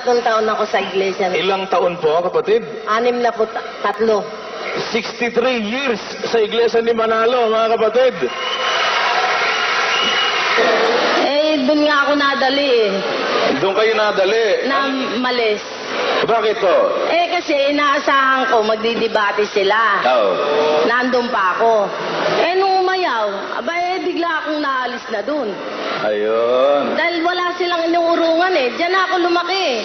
tatlong taon ako sa iglesia. Ilang taon po, kapatid? Anim na po ta- tatlo. 63 years sa iglesia ni Manalo, mga kapatid. Eh, doon nga ako nadali eh. Doon kayo nadali. Na malis. Bakit po? Eh, kasi inaasahan ko magdidibate sila. Oo. Nandun pa ako. Eh, nung umayaw, aba eh, bigla akong naalis na doon. Ayun. Dahil wala silang inuurungan eh. Diyan na ako lumaki eh.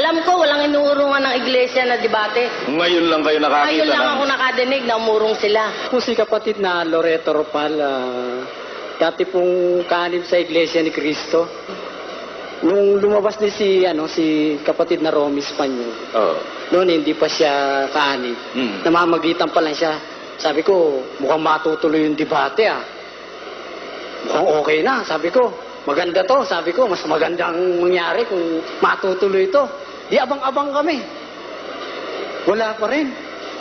Alam ko, walang inuurungan ng iglesia na debate. Ngayon lang kayo nakakita Ngayon lang ng- ako nakadinig na umurong sila. po si kapatid na Loreto Ropal, ah, dati pong kanib sa Iglesia ni Cristo. Nung lumabas din si, ano, si kapatid na Romy Espanyol, Oo. noon hindi pa siya kanib. Hmm. Namamagitan pa lang siya. Sabi ko, mukhang matutuloy yung debate ah. Mukhang okay na, sabi ko. Maganda to, sabi ko. Mas magandang mangyari kung matutuloy to. Di abang-abang kami. Wala pa rin.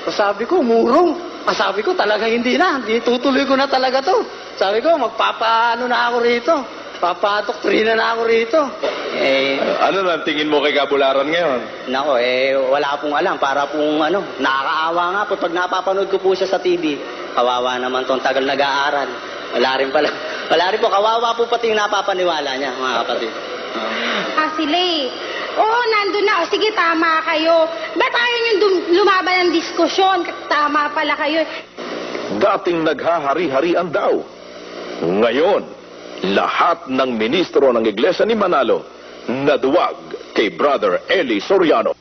Sabi ko, murong. Sabi ko, talaga hindi na. Hindi tutuloy ko na talaga to. Sabi ko, magpapaano na ako rito. Papadoktrina na ako rito. Eh, Ano lang tingin mo kay Kabularan ngayon? Nako, eh, wala pong alam. Para pong, ano, nakakaawa nga po. Pag napapanood ko po siya sa TV, kawawa naman tong tagal nag-aaral. Wala rin pala. Wala rin po. Kawawa po pati yung napapaniwala niya, mga kapatid. Ah, sila eh. Oo, nandun na. O, sige, tama kayo. Ba't ayaw nyo dum- lumaban ng diskusyon? Tama pala kayo. dating naghahari-harian daw. Ngayon, lahat ng ministro ng Iglesia ni Manalo naduwag kay Brother Eli Soriano.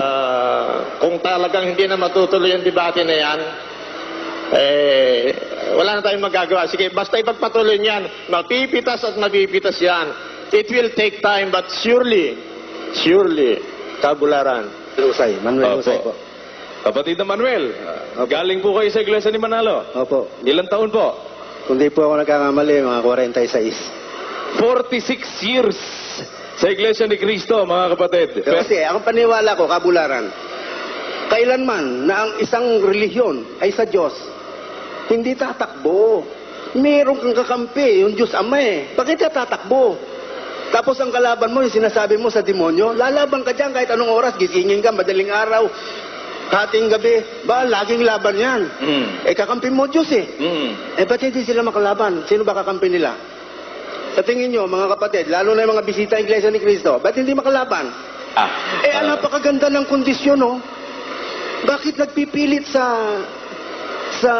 Ah, kung talagang hindi na matutuloy yung debate na yan, eh, wala na tayong magagawa. Sige, basta ipagpatuloy niyan. Mapipitas at mapipitas yan. It will take time, but surely, surely, kabularan. Usay, Manuel Opo. Usay po. Kapatid na Manuel, galing po kayo sa iglesia ni Manalo. Opo. Ilang taon po? Kung di po ako nagkakamali, mga 46. 46 years sa iglesia ni Cristo, mga kapatid. Kasi ang paniwala ko, kabularan, kailanman na ang isang relihiyon ay sa Diyos, hindi tatakbo. Meron kang kakampi, yung Diyos Ama eh. Bakit ka tatakbo? Tapos ang kalaban mo, yung sinasabi mo sa demonyo, lalaban ka dyan kahit anong oras, gisingin ka, madaling araw, hating gabi, ba, laging laban yan. Mm. Eh, kakampi mo Diyos eh. Mm. Eh, ba't hindi sila makalaban? Sino ba kakampi nila? Sa tingin nyo, mga kapatid, lalo na yung mga bisita Iglesia ni Cristo, ba't hindi makalaban? Ah, Eh, ang napakaganda ng kondisyon, no? Bakit nagpipilit sa sa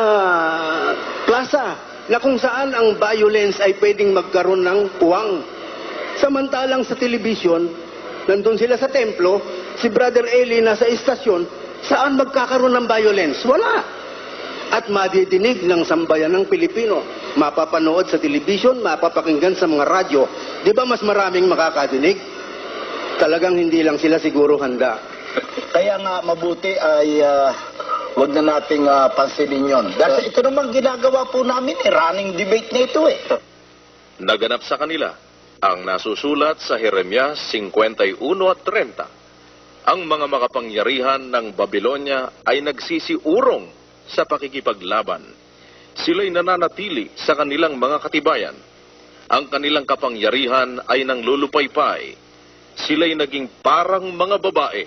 plaza na kung saan ang violence ay pwedeng magkaroon ng puwang? Samantalang sa television, nandun sila sa templo, si Brother Eli nasa istasyon, saan magkakaroon ng violence? Wala at madidinig ng sambayan ng Pilipino. Mapapanood sa television, mapapakinggan sa mga radyo. Di ba mas maraming makakadinig? Talagang hindi lang sila siguro handa. Kaya nga mabuti ay ah, wag na nating ah, pansinin yon. Dahil ito naman ginagawa po namin, eh, running debate na ito eh. Naganap sa kanila ang nasusulat sa Jeremias 51 at 30. Ang mga makapangyarihan ng Babylonia ay nagsisiurong sa pakikipaglaban. Sila'y nananatili sa kanilang mga katibayan. Ang kanilang kapangyarihan ay nang lulupaypay. Sila'y naging parang mga babae.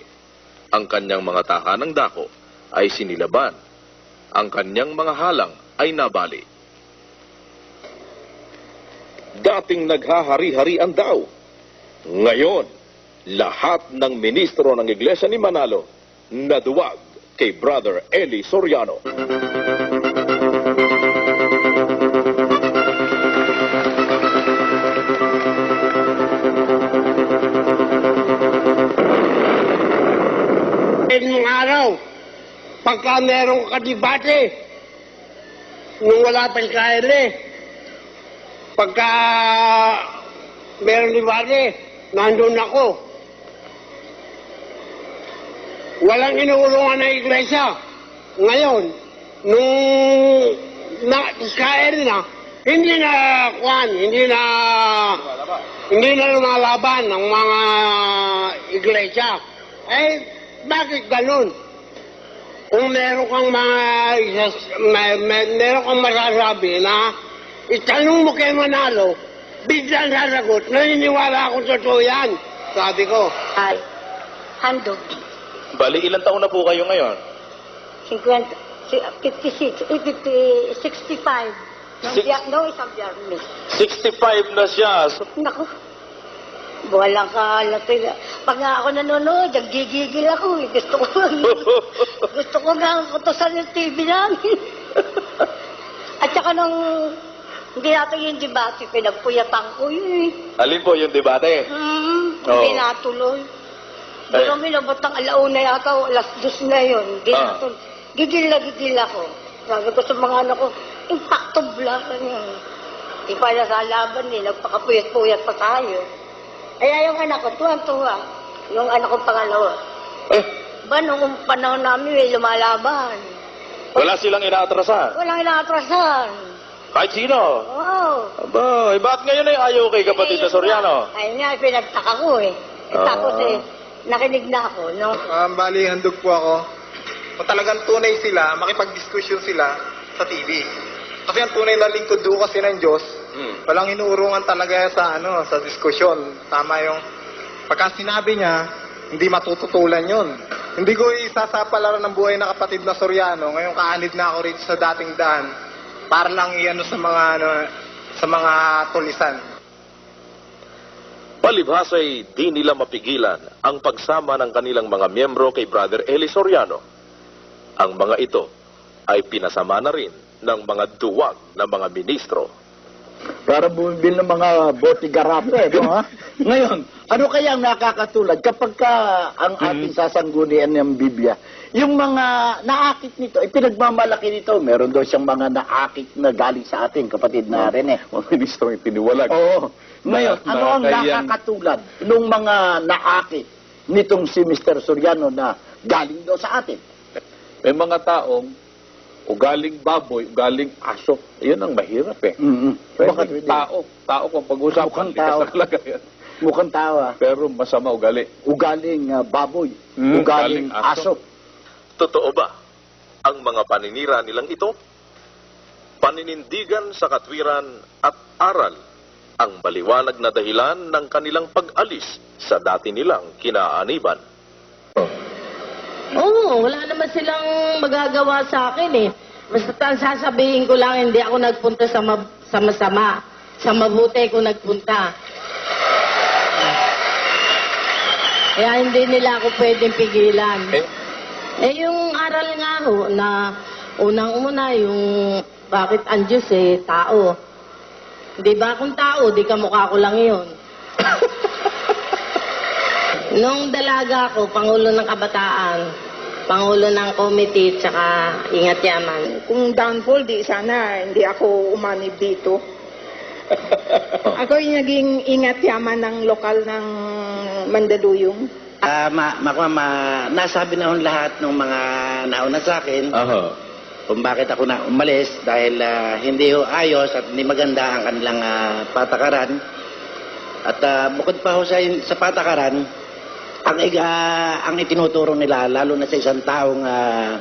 Ang kanyang mga tahanang dako ay sinilaban. Ang kanyang mga halang ay nabali. Dating naghahari-harian daw. Ngayon, lahat ng ministro ng Iglesia ni Manalo naduwag kay Brother Eli Soriano. Nung araw, pagka meron ka debate, nung wala pa yung KLE, pagka meron debate, nandun ako. Walang inuulungan ng iglesia. Ngayon, nung na, KLE na, hindi na kwan, hindi na hindi na lumalaban ng mga iglesia. Eh, bakit ganun? kung meron kang mga, may, may, meron kang masasabi na itanong mo kay Manalo, biglang sasagot, naniniwala akong totoo yan. Sabi ko, Ay, handog. Bali, ilang taon na po kayo ngayon? 50, si- 56, eh, 50, 65. Nung, Six- biya, nung isang biyernes. 65 na siya. So, Naku, walang kalatila. Pag nga ako nanonood, nagigigil ako. eh. Gusto ko, gusto ko nga kutusan yung TV namin. At saka nung hindi natin yung debate, pinagpuyatan ko yun eh. alin po yung debate? Hmm, Oo. hindi natuloy. Hindi Eh. kami nabot ng alauna yata o alas dos na yun. Hindi Ah. natuloy. Gigil na gigil ako. Sabi ko sa mga anak ko, impacto black na yun. Di pa na sa laban eh, nagpakapuyat-puyat pa tayo. Kaya yung anak ko, tuwan-tuwa. Yung anak ko pangalawa. Eh, Ba, nung panahon namin may lumalaban. wala silang inaatrasan. Walang inaatrasan. Kahit sino. Oo. Aba, eh, bakit ngayon ay ayaw kay kapatid na Soriano? Ayun nga, pinagtaka ko eh. Ah. Tapos eh, nakinig na ako. No? Um, bali, handog po ako. Kung talagang tunay sila, makipag-diskusyon sila sa TV. Kasi ang tunay na lingkod do kasi ng Diyos, Hmm. walang inuurungan talaga sa ano sa diskusyon. Tama yung pagka sinabi niya, hindi matututulan yon. Hindi ko isasapalaran ng buhay na kapatid na Soriano. Ngayon kaanid na ako rito sa dating daan para lang iano sa mga ano sa mga tulisan. Palibhasa'y di nila mapigilan ang pagsama ng kanilang mga miyembro kay Brother Eli Soriano. Ang mga ito ay pinasama na rin ng mga duwag na mga ministro. Para bumibil ng mga botigarape, no ha? Ngayon, ano kaya ang nakakatulad kapag ka ang ating sasanggunian ng Biblia, yung mga naakit nito, ay pinagmamalaki nito. Meron daw siyang mga naakit na galing sa atin, kapatid na rin eh. Mga ministro yung tiniwalag. Oo. Ngayon, Na- ano ang nakakatulad nung mga naakit nitong si Mr. Soriano na galing daw sa atin? May mga taong ugaling baboy, ugaling aso. Yun ang mahirap eh. Mm-hmm. Bakit tao, tao kung pag-usapan, tao. kalagayan. Mukhang tawa. Pero masama ugali. Ugaling ah, baboy. Mm, ugaling ugaling aso. aso. Totoo ba ang mga paninira nilang ito? Paninindigan sa katwiran at aral ang maliwanag na dahilan ng kanilang pag-alis sa dati nilang kinaaniban. Oo, wala naman silang magagawa sa akin eh. Basta sasabihin ko lang, hindi ako nagpunta sa, ma- sa masama. Sa mabuti ko nagpunta. Kaya hindi nila ako pwedeng pigilan. Eh? Eh, yung aral nga ho, na unang-una, yung bakit ang Diyos eh, tao. Di ba kung tao, di kamukha ko lang yun. Nung dalaga ako, Pangulo ng Kabataan, Pangulo ng Committee, tsaka Ingat Yaman. Kung downfall, di sana hindi ako umanib dito. ako yung naging ingat yaman ng lokal ng Mandaluyong. Ah, ma, ma, ma, nasabi na hon lahat ng mga nauna sa akin Aha. kung bakit ako na umalis dahil ah, hindi ho ayos at hindi maganda ang kanilang ah, patakaran. At ah, bukod pa ho sa, sa patakaran, ang, ah, ang itinuturo nila, lalo na sa isang taong ah,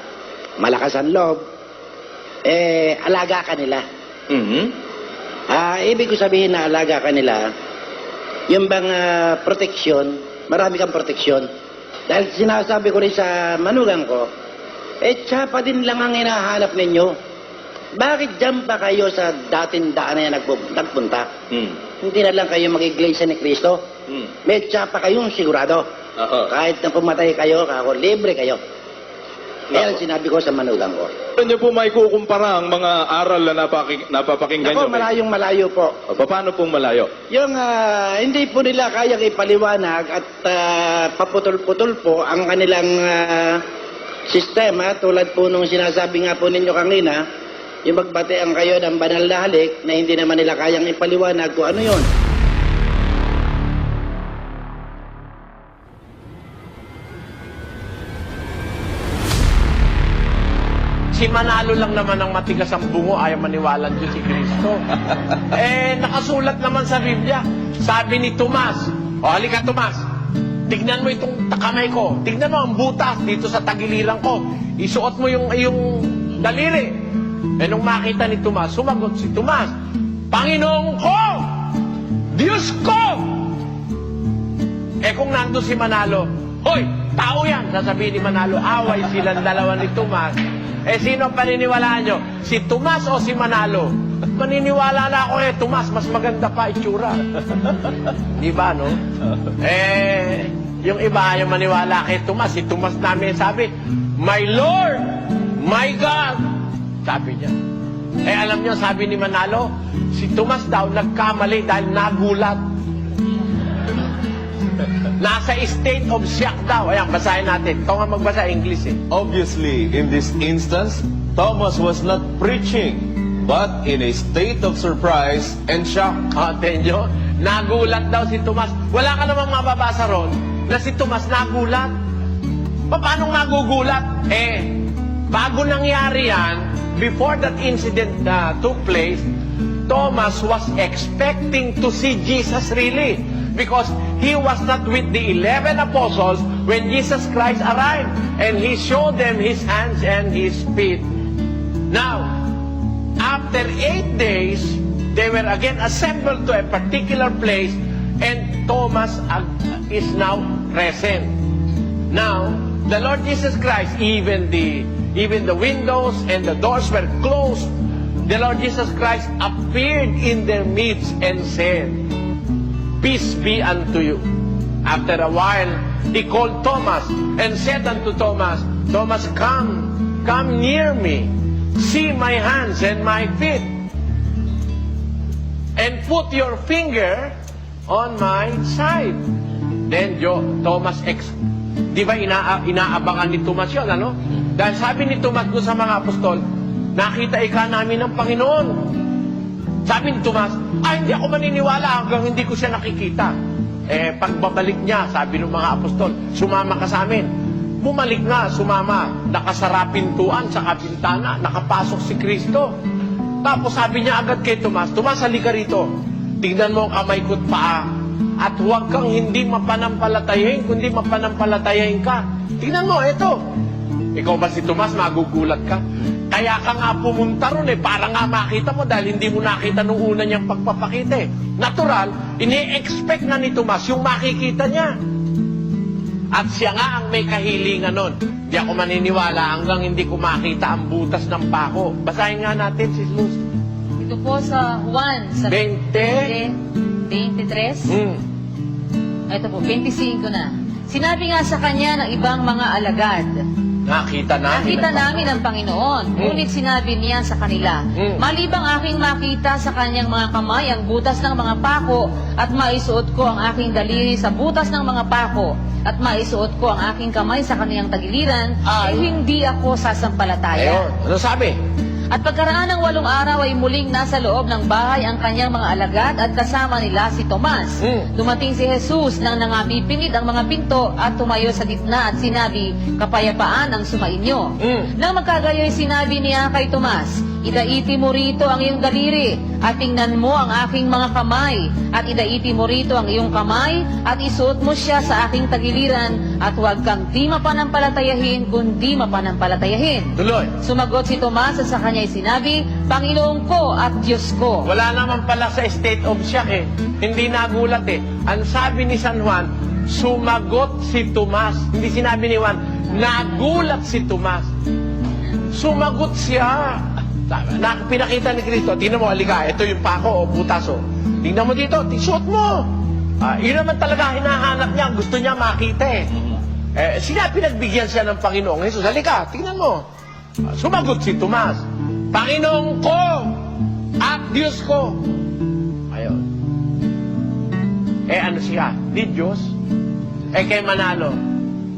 malakas ang loob, eh, alaga ka nila. Mhm. Ah, ibig ko sabihin na alaga ka nila, yung bang ah, proteksyon, marami kang proteksyon. Dahil sinasabi ko rin sa manugang ko, eh tsapa din lang ang hinahanap ninyo. Bakit dyan pa kayo sa dating daan na yan nagpu- nagpunta? Mm. Hindi na lang kayo mag-iglesia ni Kristo. Mm. May tsapa kayong sigurado. Aha. Kahit na pumatay kayo, ako, libre kayo. Ang sinabi ko sa manugang ko. Ano niyo po may kukumpara ang mga aral na napaki- napapakinggan Ako, niyo? malayong malayo po. O, paano pong malayo? Yung ah, hindi po nila kayang ipaliwanag at ah, paputol-putol po ang kanilang ah, sistema tulad po nung sinasabi nga po ninyo kanina, yung magbatean kayo ng banal na halik na hindi naman nila kayang ipaliwanag kung ano yon. Si Manalo lang naman ang matigas ang bungo, ayaw maniwala Diyos si Kristo. eh, nakasulat naman sa Biblia. Sabi ni Tomas, o halika Tomas, tignan mo itong kamay ko. Tignan mo ang butas dito sa tagiliran ko. Isuot mo yung, yung daliri. Eh nung makita ni Tomas, sumagot si Tomas, Panginoon ko! Diyos ko! Eh kung nandun si Manalo, Hoy, tao yan! Sasabihin ni Manalo, away silang dalawa ni Tomas. Eh sino ang paniniwalaan nyo? Si Tomas o si Manalo? Maniniwala na ako eh, Tomas, mas maganda pa itsura. Di ba, no? Eh, yung iba yung maniwala kay Tomas. Si Tomas namin sabi, My Lord, my God. Sabi niya. Eh, alam niyo, sabi ni Manalo, si Tomas daw nagkamali dahil nagulat. Nasa state of shock daw. Ayan, basahin natin. Ito nga magbasa English eh. Obviously, in this instance, Thomas was not preaching, but in a state of surprise and shock. Ah, tenyo, nagulat daw si Tomas. Wala ka namang mababasa ron na si Tomas nagulat. Pa- Paano magugulat? Eh, bago nangyari yan, before that incident na took place, Thomas was expecting to see Jesus really. Because he was not with the eleven apostles when Jesus Christ arrived. And he showed them his hands and his feet. Now, after eight days, they were again assembled to a particular place, and Thomas is now present. Now, the Lord Jesus Christ, even the even the windows and the doors were closed. The Lord Jesus Christ appeared in their midst and said, Peace be unto you. After a while, he called Thomas and said unto Thomas, Thomas, come, come near me. See my hands and my feet. And put your finger on my side. Then Jo, Thomas ex, di ba ina, inaabangan ni Thomas yun, ano? Dahil sabi ni Thomas doon sa mga apostol, nakita ika namin ng Panginoon. Sabi ni Tomas, ay hindi ako maniniwala hanggang hindi ko siya nakikita. Eh, pagbabalik niya, sabi ng mga apostol, sumama ka sa amin. Bumalik nga, sumama. Nakasara pintuan sa kapintana, nakapasok si Kristo. Tapos sabi niya agad kay Tomas, Tomas, halika rito. Tingnan mo ang kamay ko't paa. At huwag kang hindi mapanampalatayin, kundi mapanampalatayin ka. Tingnan mo, eto. Ikaw ba si Tomas, magugulat ka? Kaya ka nga pumunta ron eh, para nga makita mo dahil hindi mo nakita nung una niyang pagpapakita eh. Natural, ini-expect na ni Tomas yung makikita niya. At siya nga ang may kahilingan nun. Di ako maniniwala hanggang hindi ko makita ang butas ng pako. Basahin nga natin si Luz. Ito po sa Juan, sa 20. 23. Hmm. Ito po, 25 na. Sinabi nga sa kanya ng ibang mga alagad, Nakita namin. Nakita namin ang Panginoon, Hmm. ngunit sinabi niya sa kanila, Hmm. Malibang aking makita sa kanyang mga kamay ang butas ng mga pako at maisuot ko ang aking daliri sa butas ng mga pako at maisuot ko ang aking kamay sa kaniyang tagiliran, Ay. ay hindi ako sasampalataya. Ayun. Ano sabi? At pagkaraan ng walong araw ay muling nasa loob ng bahay ang kanyang mga alagad at kasama nila si Tomas. Hmm. Dumating si Jesus nang nangapipinit ang mga pinto at tumayo sa gitna at sinabi, kapayapaan ang sumainyo. Hmm. Nang magkagayoy sinabi niya kay Tomas, Idaiti mo rito ang iyong daliri at tingnan mo ang aking mga kamay at idaiti mo rito ang iyong kamay at isuot mo siya sa aking tagiliran at huwag kang di mapanampalatayahin kundi mapanampalatayahin. Tuloy. Sumagot si Tomas at sa kanya'y sinabi, Panginoon ko at Diyos ko. Wala naman pala sa state of shock eh. Hindi nagulat eh. Ang sabi ni San Juan, sumagot si Tomas. Hindi sinabi ni Juan, nagulat si Tomas. Sumagot siya. Na, pinakita ni Kristo, tingnan mo, halika, ito yung pako o butaso. Tingnan mo dito, tisuot mo. Ah, yun naman talaga hinahanap niya, gusto niya makita eh. Eh, sila pinagbigyan siya ng Panginoong Jesus. Halika, tingnan mo. Ah, sumagot si Tomas, Panginoong ko at Diyos ko. Ayun. Eh ano siya? Di Diyos? Eh kay Manalo,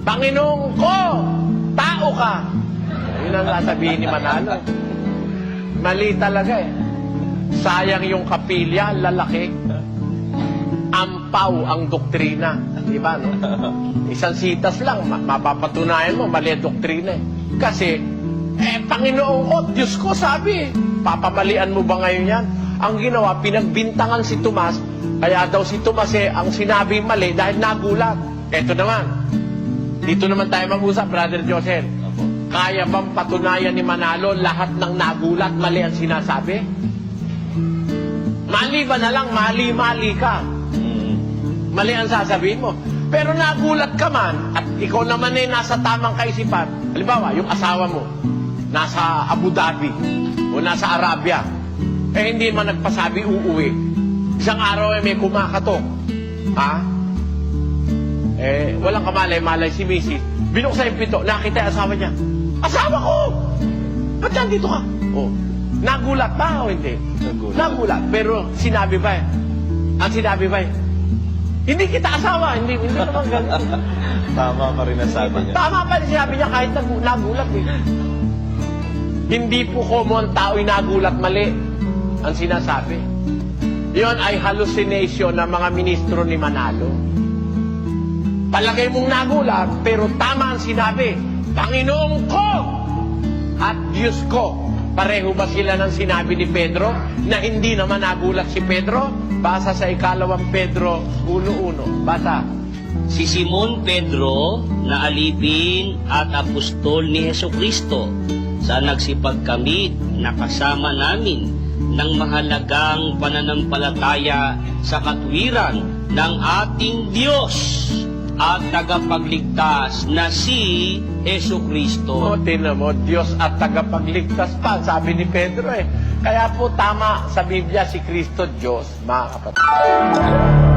Panginoong ko, tao ka. Yun ang sasabihin ni Manalo. Mali talaga eh. Sayang yung kapilya, lalaki. Ampaw ang doktrina. Di ba, no? Isang sitas lang, ma- mapapatunayan mo, mali ang doktrina eh. Kasi, eh, Panginoon ko, Diyos ko, sabi, papamalian mo ba ngayon yan? Ang ginawa, pinagbintangan si Tomas, kaya daw si Tomas eh, ang sinabi mali dahil nagulat. Eto naman. Dito naman tayo mag-usap, Brother Joseph. Kaya bang patunayan ni Manalo lahat ng nagulat mali ang sinasabi? Mali ba na lang, mali-mali ka? Mali ang sasabihin mo. Pero nagulat ka man, at ikaw naman ay nasa tamang kaisipan. Halimbawa, yung asawa mo, nasa Abu Dhabi, o nasa Arabia, eh hindi man nagpasabi uuwi. Isang araw ay may kumakatok. Ha? Eh, walang kamalay-malay si Mrs. Binuksan yung pinto, nakita yung asawa niya. Asawa ko! Ba't nandito ka? Oh. Nagulat ba o hindi? Nagulat. Nagulat. Pero sinabi ba eh? Ang sinabi ba eh? Hindi kita asawa. Hindi, hindi naman ganun. Tama pa rin ang sabi niya. Tama pa rin sinabi niya kahit nagu- nagulat eh. Hindi po common tao'y nagulat mali ang sinasabi. Yon ay hallucination ng mga ministro ni Manalo. Palagay mong nagulat, pero tama ang sinabi. Panginoon ko at Diyos ko. Pareho ba sila ng sinabi ni Pedro na hindi naman nagulat si Pedro? Basa sa ikalawang Pedro 1.1. Basa. Si Simon Pedro na alipin at apostol ni Heso Kristo sa nagsipagkamit na kasama namin ng mahalagang pananampalataya sa katwiran ng ating Diyos at tagapagligtas na si Heso Kristo. O, tinan mo, Diyos at tagapagligtas pa, sabi ni Pedro eh. Kaya po tama sa Biblia si Kristo Diyos, mga kapatid.